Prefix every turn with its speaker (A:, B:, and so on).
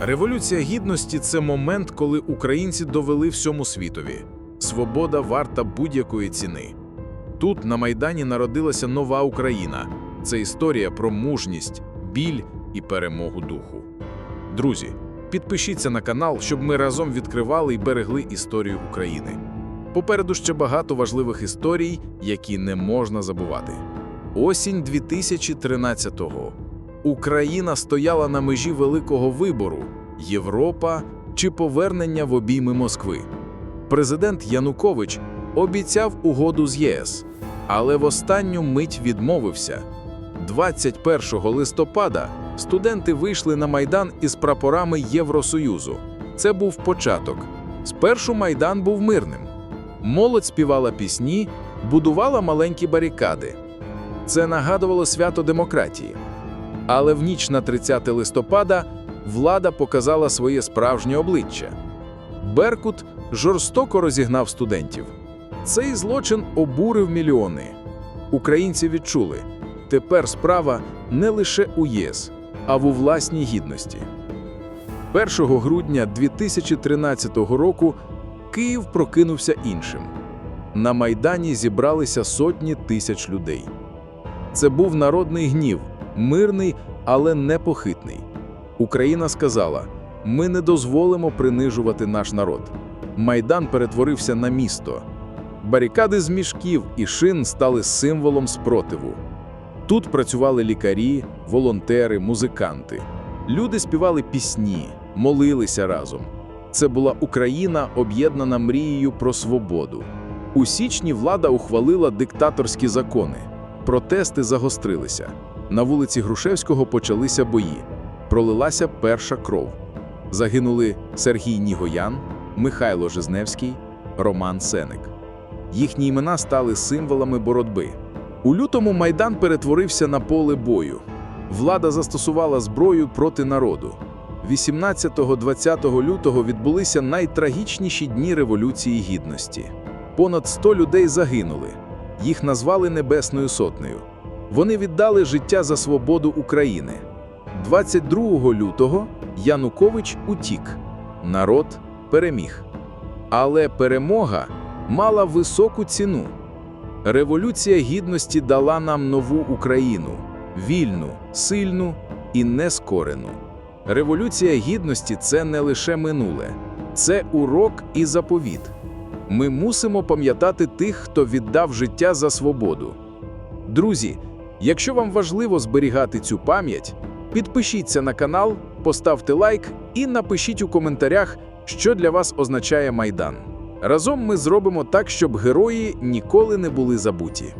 A: Революція гідності це момент, коли українці довели всьому світові. Свобода варта будь-якої ціни. Тут, на Майдані, народилася нова Україна. Це історія про мужність, біль і перемогу духу. Друзі, підпишіться на канал, щоб ми разом відкривали і берегли історію України. Попереду ще багато важливих історій, які не можна забувати. Осінь 2013-го. Україна стояла на межі великого вибору Європа чи повернення в обійми Москви. Президент Янукович обіцяв угоду з ЄС, але в останню мить відмовився. 21 листопада студенти вийшли на Майдан із прапорами Євросоюзу. Це був початок. Спершу Майдан був мирним. Молодь співала пісні, будувала маленькі барикади. Це нагадувало свято демократії. Але в ніч на 30 листопада влада показала своє справжнє обличчя. Беркут жорстоко розігнав студентів. Цей злочин обурив мільйони. Українці відчули, тепер справа не лише у ЄС, а в у власній гідності. 1 грудня 2013 року Київ прокинувся іншим. На Майдані зібралися сотні тисяч людей. Це був народний гнів, мирний, але непохитний. Україна сказала: ми не дозволимо принижувати наш народ. Майдан перетворився на місто. Барикади з мішків і шин стали символом спротиву. Тут працювали лікарі, волонтери, музиканти. Люди співали пісні, молилися разом. Це була Україна, об'єднана мрією про свободу. У січні влада ухвалила диктаторські закони. Протести загострилися. На вулиці Грушевського почалися бої. Пролилася перша кров. Загинули Сергій Нігоян, Михайло Жизневський, Роман Сеник. Їхні імена стали символами боротьби. У лютому Майдан перетворився на поле бою. Влада застосувала зброю проти народу. 18-20 лютого відбулися найтрагічніші дні Революції Гідності. Понад 100 людей загинули. Їх назвали Небесною Сотнею. Вони віддали життя за свободу України. 22 лютого Янукович утік. Народ переміг. Але перемога мала високу ціну. Революція Гідності дала нам нову Україну вільну, сильну і нескорену. Революція Гідності це не лише минуле, це урок і заповіт. Ми мусимо пам'ятати тих, хто віддав життя за свободу. Друзі, якщо вам важливо зберігати цю пам'ять, підпишіться на канал, поставте лайк і напишіть у коментарях, що для вас означає Майдан. Разом ми зробимо так, щоб герої ніколи не були забуті.